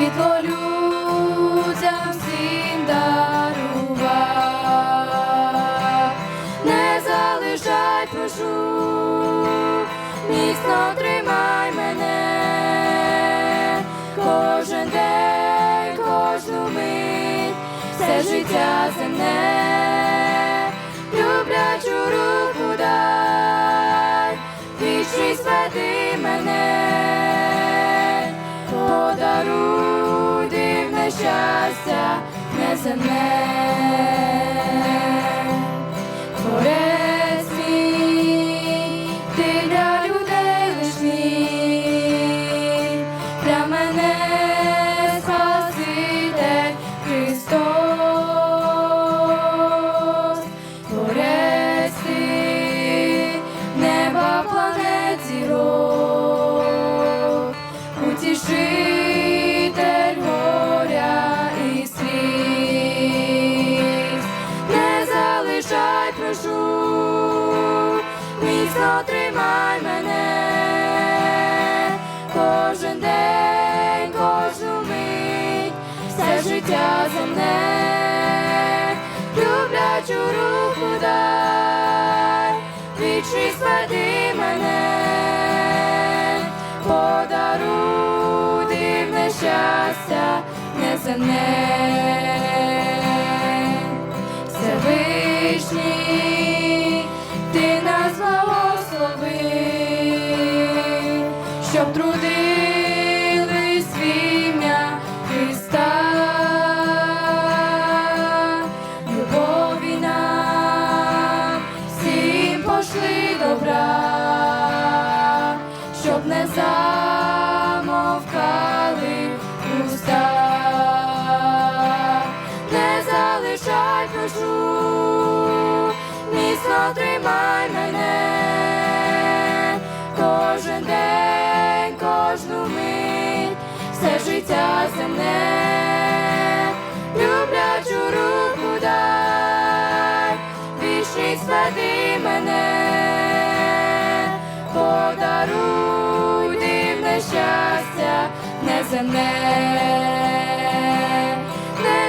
світло людям всім дарував, не залишай, прошу, міцно тримай мене, кожен день, кожну мить, все життя земне. Щастя неземне. Творець міцно тримай мене, кожен день, кожну мить, все життя земне, люблячу руку дай, вічність веди мене, подаруй дивне щастя неземне. Щоб трудились в ім'я Христа, любові нам всім пошли добра, щоб не замовкали уста не залишай, прошу, міцно тримай мене, мене, подаруй дивне щастя неземне не.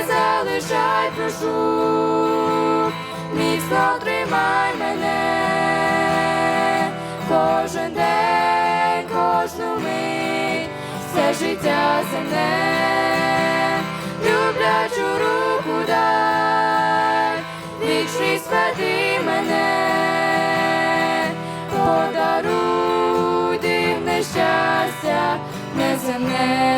Залишай, прошу, міцно тримай мене, кожен день, кожну мить, все життя земне, люблячу руку дай, вічність веди подаруй не неземне.